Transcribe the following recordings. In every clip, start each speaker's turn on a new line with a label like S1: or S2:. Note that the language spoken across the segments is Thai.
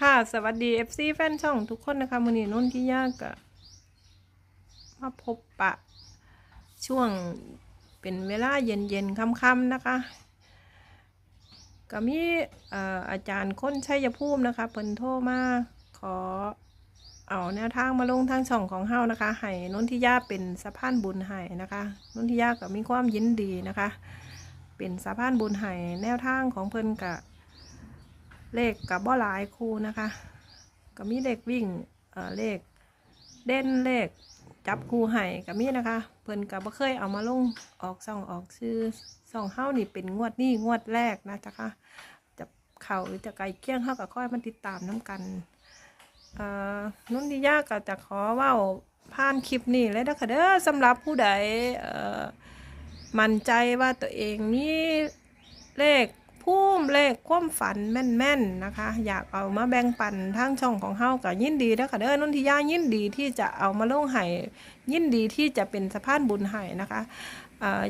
S1: ค่ะ สวัสดี FC แฟนช่องทุกคนนะคะมือนี้นุ่นที่ยากกะมาพบปะ ช่วงเป็นเวลาเย็นๆค่ำๆนะคะ ก็มีอาจารย์ค้นชัยภูมินะคะเพิ่นโทรมาขอเอาแนวทางมาลงทางช่องของเฮานะคะให้นุ่นทิยาเป็นสะพานบุญให้นะคะนุ่นทิยาก็มีความยินดีนะคะ เป็นสะพานบุญให้แนวทางของเพิ่นกะ เลขกับบ่หลายคู่นะคะ ก็มีเลขวิ่งเอ่อเลขเด่นเลขจับคู่ให้ก็มีนะคะ เพิ่นก็บบ่เคยเอามาลงออกซ่องออกชื่อซ่องเฮานี่เป็นงวดนี้งวดแรกนะจ๊ะค่ะจะเข้าหรือจะไกลเคียงเฮาก็ค่อยมาติดตามน้กันเอ่อนุ่นทิยากก็จะขอว้าผ่านคลิปนี้เลยนะคะเด้อสำหรับผู้ใดเอ่อมั่นใจว่าตัวเองมีเลข พุ่มเลขความฝันแม่นๆนะคะ อยากเอามาแบ่งปันทางช่องของเฮากับยินดีนะคะเด้อนุ่นทิยายินดีที่จะเอามาลงให้ยินดีที่จะเป็นสะพานบุญให้นะคะ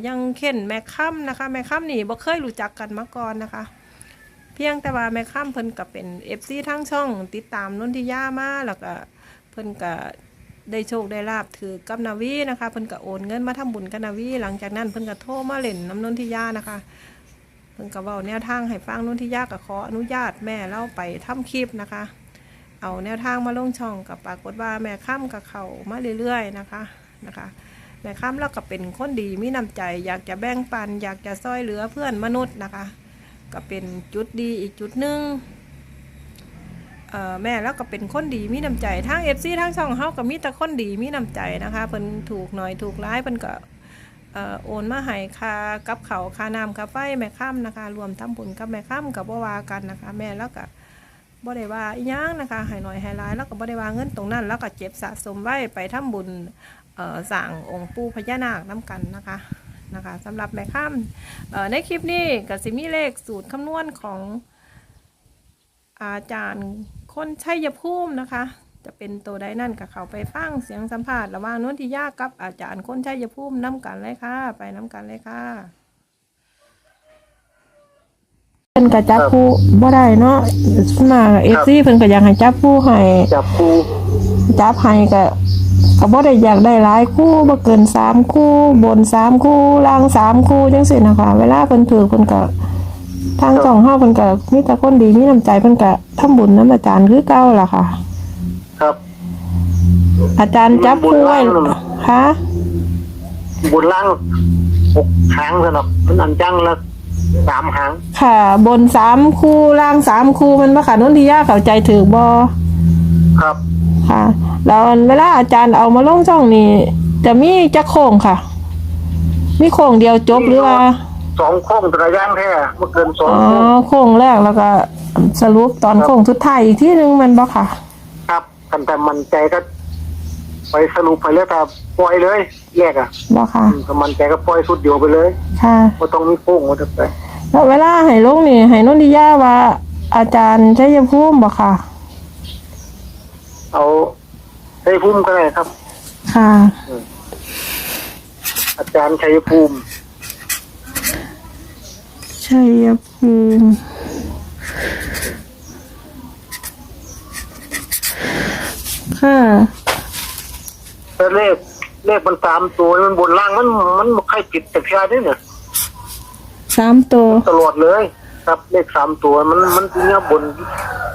S1: ยังเข็นแม่ค่ำนะคะ แม่ค่ำนี่บ่เคยรู้จักกันมาก่อนนะคะ เพียงแต่ว่าแม่ค่ำเพิ่นก็เป็น FC ทั้งช่อง ติดตามนุ่นทิยามาแล้วก็เพิ่นก็ได้โชคได้ลาบถือกับนาวีนะคะเพิ่นก็โอนเงินมาทำบุญกับนาวีหลังจากนั้นเพิ่นก็โทรมาเล่นน้ำนุนทิยานะคะ เพิ่นก็เว้าแนวทางให้ฟังนุ่นที่ยากกับขออนุญาตแม่เล่าไปทำคลิปนะคะ เอาแนวทางมาลงช่องกับปรากฏว่าแม่ข้ามกับเขามาเรื่อยๆนะคะนะคะ แม่ข้ามเราก็เป็นคนดีมีน้ำใจ อยากจะแบ่งปัน อยากจะซอยเหลือเพื่อนมนุษย์นะคะ ก็เป็นจุดดีอีกจุดหนึ่งเอ่อแม่แล้วก็เป็นคนดีมีน้ำใจทั้งเอฟซีทั้งช่องเฮาก็มีแต่คนดีมีน้ำใจนะคะเพิ่นถูกหน่อยถูกร้ายเพิ่นก็ โอนมาให้ค่ากับเขาค่าน้ำค่าไฟแม่ค่ำนะคะ รวมทำบุญกับแม่ค่ำกับบ่วากันนะคะ แม่แล้วก็บ่ได้ว่าอีหยังนะคะให้หน่อยให้หลายแล้วก็บ่ได้ว่าเงินตรงนั้น แล้วก็เก็บสะสมไว้ไปทำบุญเอ่งองค์ปู่พญานาคน้กันนะคะนะคะสำหรับแม่ค่ำเอ่อในคลิปนี้ก็สิมีเลขสูตรคำนวณของอาจารย์คนชัยภูมินะคะ จะเป็นตัวใดนั่นกับเขาไปฟังเสียงสัมภาษณ์ระหว่างนนทิยากับอาจารย์คนชัยภูมิน้ำกันเลยค่ะ ไปน้ำกันเลยค่ะเป็นกระจับผู้บ่ได้เนาะมาเอฟซีเพิ่นก็อยากให้จับผู้ให้
S2: จับปู
S1: จับให้ก็ก็บ่ได้อยากได้หลายคู่บ่เกินสามคู่ บนสามคู่ล่างสามคู่จังซี่นะคะเวลาเพิ่นถือเพิ่นก็ทางสองเฮาเพิ่นก็มีแต่คนดีมีน้ำใจเพิ่นก็ทำบุญน้ำอาจารย์คือเก่าล่ะค่ะ
S2: ครับ
S1: อาจารย์จับคู่ไว้ค่ะ
S2: บนล่างหกหางสนับมันอันจังละสามหาง
S1: ค่ะ บนสามคู่ล่างสามคู่มันมาค่ะนนทิยาเข้าใจถือบอ
S2: ครับ
S1: ค่ะแล้วเวลาอาจารย์เอามาลงช่องนี้ จะมีจักโค้งค่ะ มีโค้งเดียวจบหรือว่า
S2: สองโค้งตระย่างแท้เมื่อเกินสอง
S1: อ๋อ
S2: โค้ง
S1: โค้งแรกแล้วก็สรุปตอนโค้งสุดท้ายอีกที่หนึ่งแมันบอค่ะ
S2: ครับกันแต่มันใจก็ ไปสรุปไปแล้วแต่ปล่อยเลยแยกอะ
S1: บอค่ะ
S2: อืมถ้ามันใจก็ปล่อยสุดเดียวไปเลย
S1: ค่ะ
S2: ไม่ต้องมีโค้งมาแต่ไป
S1: แล้วเวลาให้ลงนี่ให้นนทิยาว่า อาจารย์ชัยภูมิบอค่ะ
S2: เอาชัยภูมิก็ได้ครับ
S1: ค่ะ
S2: อาจารย์ชัยภูมิ
S1: ชัยภูมิค่ะ
S2: แต่เลขเลขมันสามตัวมันบนล่างมันมันไม่ค่อยติดแต่เพียนี่เนี่ย
S1: สามตัว
S2: ตลอดเลย ครับเลขสามตัวมันมันเนี้ยบน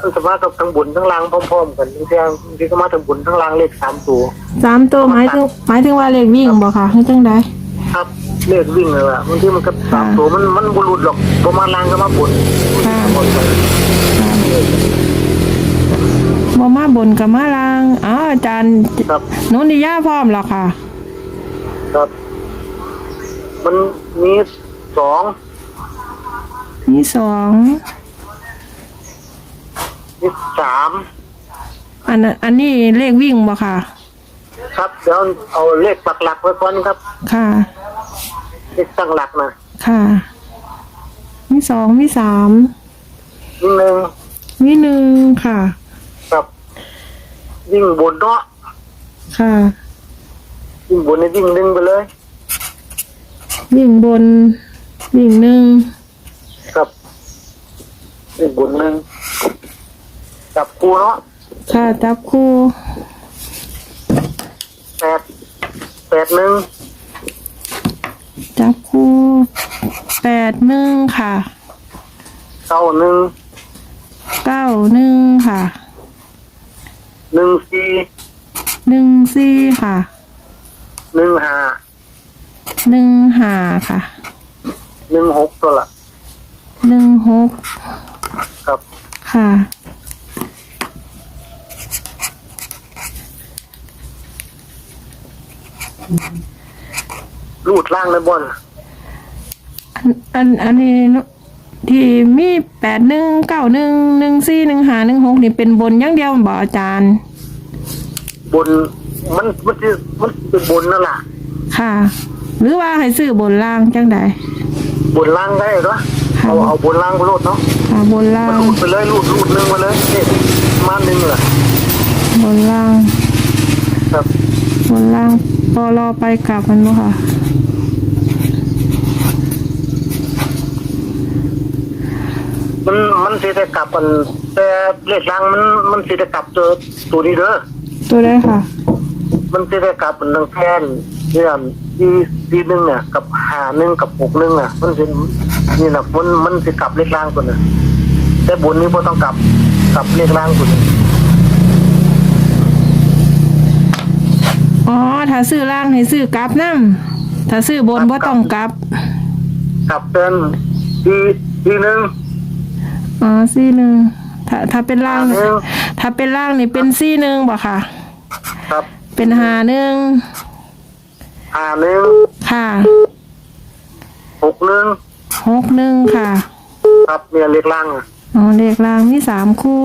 S2: มันสามารถกับทั้งบนทั้งล่างพร้อมๆกันบางทีบางทีก็มาทั้งบนทั้งล่างเลขสามตัว
S1: สามตัวหมายถึงหมายถึงว่าเลขวิ่งบ่ค่ะให้จังได
S2: ครับเลขวิ่งเลยล่ะบางทีมันก็สามตัวมันมันบุรุษหรอกประมาณล่างก็มาบน
S1: ค่ะ
S2: บนไป
S1: บ่มาบนกับมาล่างอ้าวอาจารย์
S2: ครับ
S1: โนนนิยาพร้อมแล้วค่ะ
S2: ครับ มันมีสอง
S1: มีสอง
S2: มีสาม
S1: อันนั้นอันนี้เลขวิ่งบ่ค่ะ
S2: ครับเดี๋ยวเอาเลขปักหลักไว้ก่อนครับ
S1: ค่ะ
S2: เลขตั้งหลักนะ
S1: ค่ะ มีสองมีสาม
S2: วิ่งหนึ่ง
S1: มีหนึ่งค่ะ
S2: ครับ วิ่งบนเนาะ
S1: ค่ะ
S2: วิ่งบนนี่วิ่งหนึ่งไปเลย
S1: วิ่งบน วิ่งหนึ่ง
S2: ครับวิ่งบนหนึ่งจับคู่เนาะ
S1: ค่ะจับคู่
S2: แปดแปดหนึ่ง
S1: จับคู่แปดหนึ่งค่ะ
S2: เก้าหนึ่ง
S1: เก้าหนึ่งค่ะ
S2: หนึ่งสี่
S1: หนึ่งสี่ค่ะ
S2: หนึ่งห้า
S1: หนึ่งห้าค่ะ
S2: หนึ่งหกตัวละ
S1: หนึ่งหก
S2: ครับ
S1: ค่ะ
S2: รูดล่างเลยบน
S1: อันอันอันนี้เนอะ ที่มีแปดหนึ่งเก้าหนึ่งหนึ่งสี่หนึ่งห้าหนึ่งหกนี่เป็นบนอย่างเดียวบอกอาจารย์
S2: บนมันมันจะมันเป็นบนนั่นแหละ
S1: ค่ะ หรือว่าให้ซื้อบนล่างจังใด
S2: บนล่างได้เหรอ
S1: ค่ะ
S2: เอาเอาบนล่างไปโลดเนาะ
S1: ค่ะบนล่า
S2: มัน
S1: ง
S2: รูดไปเลยรูดรูดหนึ่งมาเลยนี่มาหนึ่งเหรอบ
S1: นล่าง
S2: ครับ
S1: บนล่างพอรอไปกลับมันบ่ค่ะ
S2: มันมันสิได้กลับกันแต่เลขล่างมันมันสิได้กลับตัวตัวนี้เด้อ
S1: ตัวได้ค่ะ
S2: มันสิได้กลับมันทั้งแทนนี่นะที่ที่หนึ่งเนี่ยกับหาหนึ่งกับหกหนึ่งอะ มันสินี่นะมันมันสิกลับเลขล่างตัวน่ะแต่บนนี้บ่ต้องกลับกลับเลขล่างตัวนี้
S1: อ๋อถ้าซื้อล่างให้ซื้อกลับน้ำถ้าซื้อบนบ่ต้องกลับ
S2: กลับเป็นที่ที่หนึ่ง
S1: อ๋อซี่หนึ่งถ้าถ้าเป็นล่าง
S2: หาหนึ่ง
S1: ถ้าเป็นล่างนี่เป็นซี่หนึ่งบ่ค่ะ
S2: ครับ
S1: เป็นหาหนึ่ง
S2: หาหนึ่ง
S1: ค่ะ
S2: หกหนึ่ง
S1: หกหนึ่งค่ะ
S2: ครับเนี่ยเลขล่างอะ
S1: อ๋อเลขล่างมีสามคู่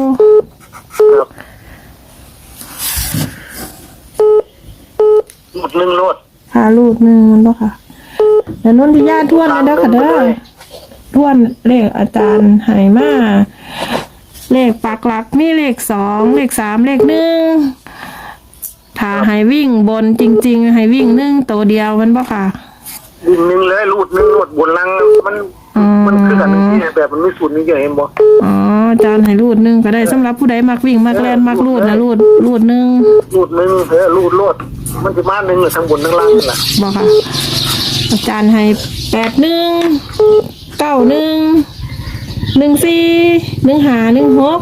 S2: ครับหมดหนึ่งโลด
S1: ค่ะรูดหนึ่งมันบ่ค่ะแล้วนนทิยาทวนเลยเด้อค่ะเด้อ ทวนเลขอาจารย์ใหายมาเลขปักหลักมีเลขสองเลขสามเลขหนึ่งถ้าให้วิ่งบนจริง ๆ ให้วิ่งหนึ่งตัวเดียวมันบ่ค่ะ
S2: วิ่งหนึ่งเลยรูดหนึ่งโลดบนล่างมัน
S1: อืม
S2: มันคือกันที่แบบมันไม่สูตรนี้เยอะเห็นบ่
S1: อ๋ออาจารย์ให้รูดหนึ่งก็ได้สำหรับผู้ใดมักวิ่งมักเล่นมักรูดนะรูดรูดหนึ่ง
S2: รูดหนึ่งเออรูดโลดมันจะมาหนึ่งหรือทั้งบนทั้งล่างนี่แหละ
S1: บอกค่ะ อาจารย์ให้แปดหนึ่งเก้าหนึ่งหนึ่งสี่หนึ่งหาหนึ่งหก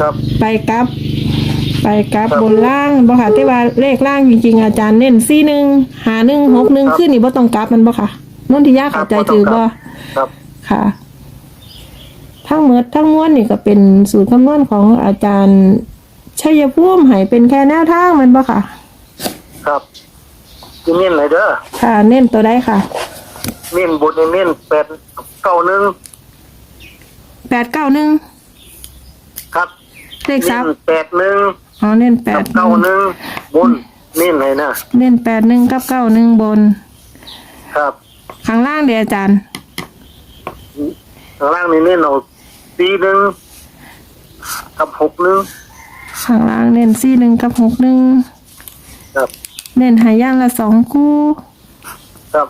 S2: ครับ
S1: ไปกลับ ไปกลับ
S2: ครับ
S1: บนล่างบอกค่ะแต่ว่าเลขล่างจริงๆอาจารย์เน้นสี่หนึ่งหาหนึ่งหกหนึ่ง
S2: ครับ
S1: ขึ้นนี่บ่ต้องกลับมันบ่ค่ะนนทิยาเข้าใจถือบ่
S2: ครับ
S1: ค่ะ ทั้งหมดทั้งมวลนี่ก็เป็นสูตรคำนวณของอาจารย์ชัยภูมิให้เป็นแค่แนวทางมันบ่ค่ะ
S2: ครับจะเน้นไหนเด้อ
S1: ค่ะ เน้นตัวได้ค่ะ
S2: เน้นบนเน้นแปดเก้าหนึ่ง
S1: แปดเก้าหนึ่ง
S2: ครับ
S1: เลข
S2: เน้
S1: สาม
S2: นแปดหนึ่ง
S1: อ๋อเน้นแป
S2: กั
S1: ด
S2: บเก้าหนึ่งบนเน้นไหนนะ
S1: เน้นแปดหนึ่งกับเก้าหนึ่งบน
S2: ครับ
S1: ข้างล่างเดียวอาจารย์
S2: ข้างล่างนี่เน้นเอาสี่หนึ่งกับหกหนึ่ง
S1: ข้างล่างเน้นสี่หนึ่งกับหกหนึ่ง
S2: ครับ
S1: เน้นหายย่างละสองคู่
S2: ครับ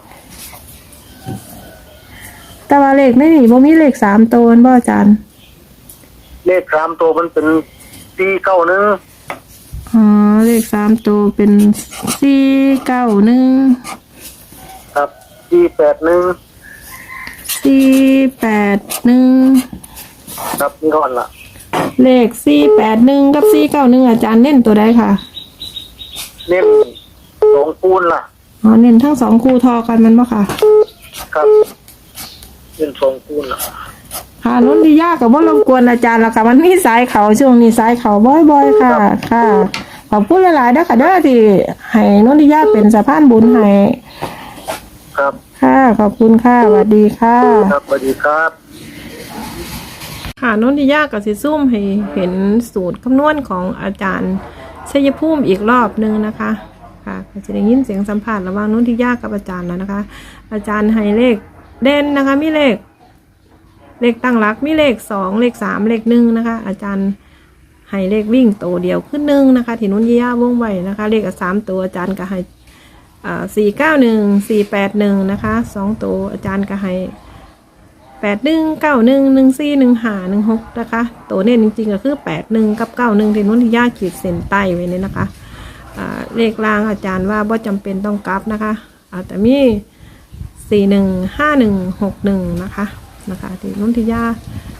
S1: แต่ว่าเลขไม่มีบ่มีเลขสามตัวนั่นบ่อาจารย์
S2: เลขสามตัวมันเป็นสี่เก้าหนึ่ง
S1: อ๋อเลขสามตัวเป็นสี่เก้าหนึ่ง
S2: ครับสี่แปดหนึ่ง
S1: สี่แปดหนึ่ง
S2: ครับนี่ก่อนละ
S1: เลขสี่แปดหนึ่งกับสี่เก้าหนึ่งอาจารย์เน้นตัวใดค่ะ
S2: เน้นสองคูณล่ะ
S1: อ๋อเน้นทั้งสองคู่ทอกันมันบ่ค่ะ
S2: ครับ เน้นสองคูณล่ะ
S1: ค่ะนนทิยากับว่ารบกวนอาจารย์แล้วค่ะมันมีสายเขาช่วงนี้สายเขาบ่อย ๆ ค่ะ ค่ะขอบคุณหลายๆเด้อค่ะเด้อที่ให้นนทิยาเป็นสะพานบุญให้
S2: ครับ
S1: ค่ะขอบคุณค่ะสวัสดีค่ะ
S2: ครับสวัสดีครับ
S1: ค่ะนนทิยากับสิซุ่มให้เห็นสูตรคำนวณของอาจารย์ชัยภูมิอีกรอบหนึ่งนะคะค่ะก็จะได้ยินเสียงสัมผัสระหว่างนนทิยากับอาจารย์แล้วนะคะ อาจารย์ให้เลข เด่นนะคะมีเลข เลขตั้งหลักมีเลขสองเลขสามเลขหนึ่งนะคะ อาจารย์ให้เลขวิ่งตัวเดียวขึ้นหนึ่งนะคะที่นุ่นยี่ย่าวงไว้นะคะ เลขสามตัวอาจารย์ก็ให้สี่เก้าหนึ่งสี่แปดหนึ่งนะคะสองตัวอาจารย์ก็ให้แปดหนึ่งเก้าหนึ่งหนึ่งสี่หนึ่งหาหนึ่งหกนะคะ ตัวเน้นจริงๆก็คือแปดหนึ่งกับเก้าหนึ่งที่นุ่นที่ย่าขีดเส้นใต้ไว้เนี่ยนะคะเลขล่างอาจารย์ว่าบ่จำเป็นต้องกลับนะคะอาจจะมี สี่หนึ่งห้าหนึ่งหกหนึ่งนะคะนะคะที่นุ่นที่ย่า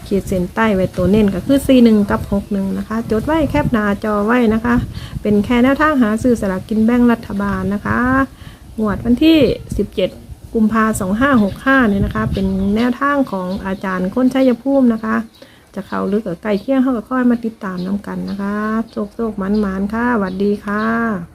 S1: ขีดเส้นใต้ไว้ตัวเน้นก็คือสี่หนึ่งกับหกหนึ่งนะคะ จดไว้แคปหน้าจอไว้นะคะ เป็นแค่แนวทางหาซื้อสลากกินแบ่งรัฐบาลนะคะงวดวันที่ 17 กุมภาสองห้าหกห้าเนี่ยนะคะ เป็นแนวทางของอาจารย์ค้นชัยภูมินะคะ จะเข้าลึกกับไก่เคี่ยงเข้ากับค่อยมาติดตามน้ำกันนะคะ โชคโชคมันมันค่ะสวัสดีค่ะ